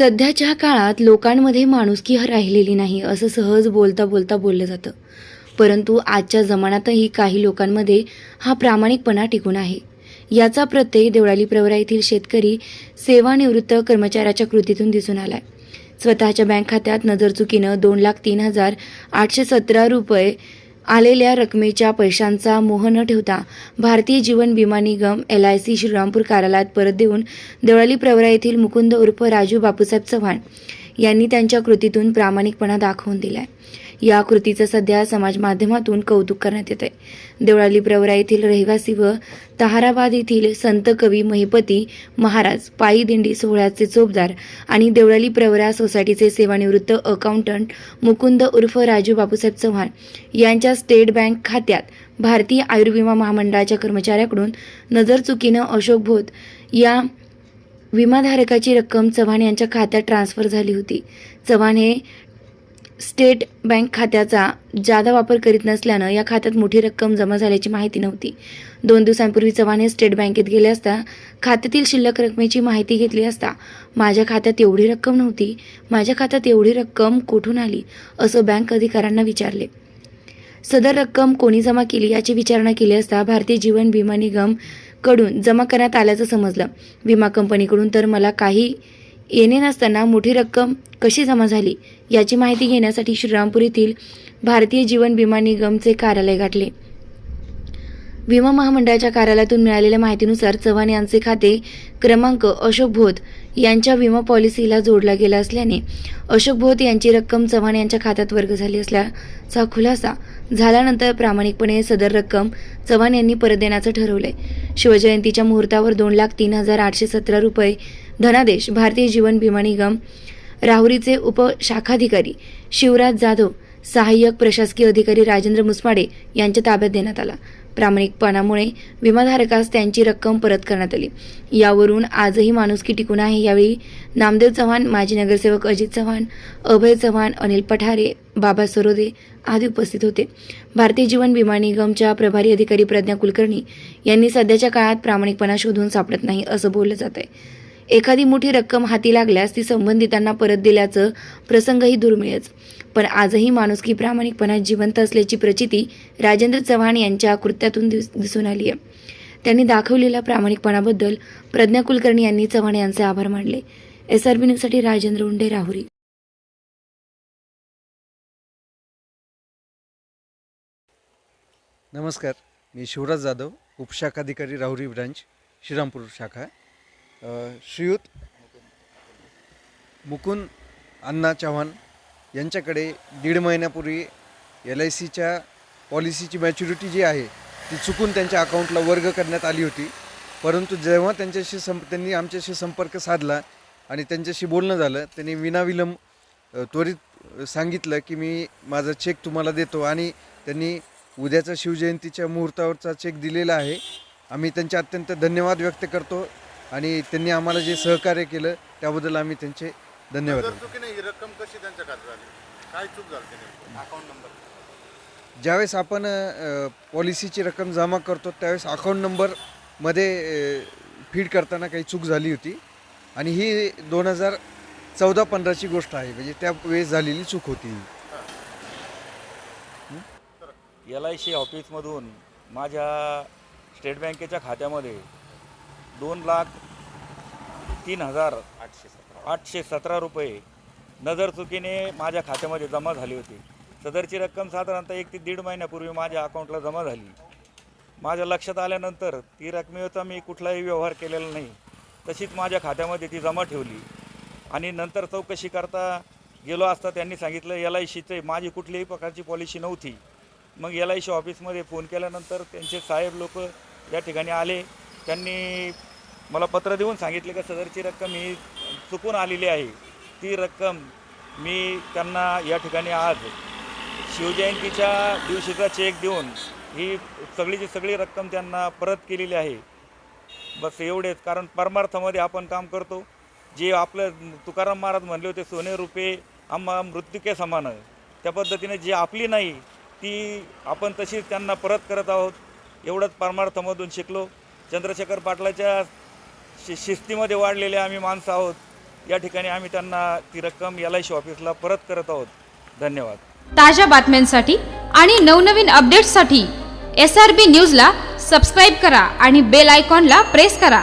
सध्याच्या काळात लोकांमध्ये माणुसकी राहिलेली नाही असं सहज बोलता बोलता बोललं जातं. परंतु आजच्या जमान्यातही काही लोकांमध्ये हा प्रामाणिकपणा टिकून आहे. याचा प्रत्यय देवळाली प्रवरा येथील शेतकरी सेवानिवृत्त कर्मचाऱ्याच्या कृतीतून दिसून आलाय. स्वतःच्या बँक खात्यात नजरचुकीनं दोन लाख तीन हजार आठशे सतरा रुपये आलेल्या रकमेच्या पैशांचा मोह न ठेवता Bharatiya Jeevan Vima Nigam L I C Shrirampur कार्यालयात परत देऊन देवळाली प्रवरा येथील मुकुंद उर्फ राजू बापूसाहेब चव्हाण यांनी त्यांच्या कृतीतून प्रामाणिकपणा दाखवून दिलाय. या कृतीचं सध्या समाज माध्यमातून कौतुक करण्यात येत आहे देवळाली प्रवरा येथील रहिवासी व तहाराबाद येथील संत कवी महिपती महाराज पायी दिंडी सोहळ्याचे चोपदार आणि देवळाली प्रवरा सोसायटीचे सेवानिवृत्त अकाउंटंट मुकुंद उर्फ राजू बापूसाहेब चव्हाण यांच्या स्टेट बँक खात्यात भारतीय आयुर्विमा महामंडळाच्या कर्मचाऱ्याकडून नजरचुकीनं अशोक भोत या विमाधारकाची रक्कम चव्हाण यांच्या खात्यात ट्रान्स्फर झाली होती. चव्हाण हे स्टेट बँक खात्याचा जादा वापर करीत नसल्यानं या खात्यात मोठी रक्कम जमा झाल्याची माहिती नव्हती. दोन दिवसांपूर्वी चव्हाण हे स्टेट बँकेत गेले असता खात्यातील शिल्लक रकमेची माहिती घेतली असता माझ्या खात्यात एवढी रक्कम नव्हती माझ्या खात्यात एवढी रक्कम कुठून आली असं बँक अधिकाऱ्यांना विचारले. सदर रक्कम कोणी जमा केली याची विचारणा केली असता भारतीय जीवन विमा निगमकडून जमा करण्यात आल्याचं समजलं. विमा कंपनीकडून तर मला काही येणे नसताना मोठी रक्कम कशी जमा झाली याची माहिती घेण्यासाठी श्रीरामपूर येथील भारतीय जीवन विमा निगमचे कार्यालय गाठले. विमा महामंडळाच्या कार्यालयातून मिळालेल्या माहितीनुसार चव्हाण यांचे खाते क्रमांक अशोक भोत यांच्या विमा पॉलिसीला जोडला गेला असल्याने अशोक भोत यांची रक्कम चव्हाण यांच्या खात्यात वर्ग झाली असल्याचा खुलासा झाल्यानंतर प्रामाणिकपणे सदर रक्कम चव्हाण यांनी परत देण्याचं ठरवलंय. शिवजयंतीच्या मुहूर्तावर दोन लाख तीन हजार आठशे सतरा रुपये धनादेश भारतीय जीवन विमा निगम राहुरीचे उपशाखाधिकारी शिवराज जाधव सहाय्यक प्रशासकीय अधिकारी राजेंद्र मुसमाडे यांच्या ताब्यात देण्यात आला. प्रामाणिकपणामुळे विमाधारकास त्यांची रक्कम परत करण्यात आली. यावरून आजही माणुसकी टिकून आहे यावेळी नामदेव चव्हाण माजी नगरसेवक अजित चव्हाण अभय चव्हाण अनिल पठारे बाबा सरोदे आदी उपस्थित होते. भारतीय जीवन विमा निगमच्या प्रभारी अधिकारी प्रज्ञा कुलकर्णी यांनी सध्याच्या काळात प्रामाणिकपणा शोधून सापडत नाही असं बोललं जात आहे एखादी मोठी रक्कम हाती लागल्यास ती संबंधितांना परत दिल्याचं प्रसंगही दुर्मिळच. पण आजही माणुसकी प्रामाणिकपणात जिवंत असल्याची प्रचिती राजेंद्र चव्हाण यांच्या कृत्यातून दिस दिसून आली आहे त्यांनी दाखवलेल्या प्रामाणिकपणाबद्दल प्रज्ञा कुलकर्णी यांनी चव्हाण यांचे आभार मानले. एस आर बी न्यूजसाठी राजेंद्र उंडे राहुरी. नमस्कार. मी शिवराज जाधव उपशाखाधिकारी राहुरी ब्रांच श्रीरामपूर शाखा. श्रीयुत मुकुंद अण्णा चव्हाण यांच्याकडे दीड महिन्यापूर्वी एल आय सीच्या पॉलिसीची मॅच्युरिटी जी आहे ती चुकून त्यांच्या अकाउंटला वर्ग करण्यात आली होती. परंतु जेव्हा त्यांच्याशी संप त्यांनी आमच्याशी संपर्क साधला आणि त्यांच्याशी बोलणं झालं त्यांनी विनाविलंब त्वरित सांगितलं की मी माझा चेक तुम्हाला देतो आणि त्यांनी उद्याचा शिवजयंतीच्या मुहूर्तावरचा चेक दिलेला आहे. आम्ही त्यांचे अत्यंत धन्यवाद व्यक्त करतो. आणि त्यांनी आम्हाला जे सहकार्य केलं त्याबद्दल आम्ही त्यांचे धन्यवाद जर ही रक्कम कशी त्यांच्या खात्यात आली? काय चूक झाली त्याने? अकाउंट नंबर ज्यावेळेस आपण अ, पॉलिसीची रक्कम जमा करतो त्यावेळेस अकाउंट नंबरमध्ये फीड करताना काही चूक झाली होती. आणि ही दोन हजार चौदा पंधराची गोष्ट आहे म्हणजे त्या वेळेस झालेली चूक होती एल आय सी ऑफिसमधून माझ्या स्टेट बँकेच्या खात्यामध्ये दोन लाख तीन हजार आठशे आठशे सतरा रुपये नजरचुकीने माझ्या खात्यामध्ये जमा झाली होती. सदरची रक्कम साधारणतः एक ते दीड महिन्यापूर्वी माझ्या अकाउंटला जमा झाली. माझ्या लक्षात आल्यानंतर ती रकमेचा मी कुठलाही व्यवहार केलेला नाही. तशीच माझ्या खात्यामध्ये ती जमा ठेवली. आणि नंतर चौकशी करता गेलो असता त्यांनी सांगितलं एल आय सीचे माझी कुठल्याही प्रकारची पॉलिसी नव्हती. मग एल आय सी ऑफिसमध्ये फोन केल्यानंतर त्यांचे साहेब लोक या ठिकाणी आले. त्यांनी मला पत्र देऊन सांगितले का सदरची रक्कम ही चुकून आलेली आहे. ती रक्कम मी त्यांना या ठिकाणी आज शिवजयंतीच्या दिवशीचा चेक देऊन ही सगळीची सगळी रक्कम त्यांना परत केलेली आहे. बस एवढेच. कारण परमार्थामध्ये आपण काम करतो. जे आपलं तुकाराम महाराज म्हणले होते सोने रुपे आम्हा मृत्यूके समान त्या पद्धतीने जी आपली नाही ती आपण तशीच त्यांना परत करत आहोत. एवढंच परमार्थामधून शिकलो. चंद्रशेखर पाटलाच्या शि शिस्तीमध्ये वाढलेले आम्ही माणसं आहोत. या ठिकाणी आम्ही त्यांना ती रक्कम एल आय सी ऑफिसला परत करत आहोत. धन्यवाद. ताज्या बातम्यांसाठी आणि नवनवीन अपडेट्ससाठी एस आर बी न्यूजला सबस्क्राईब करा आणि बेल आयकॉनला प्रेस करा.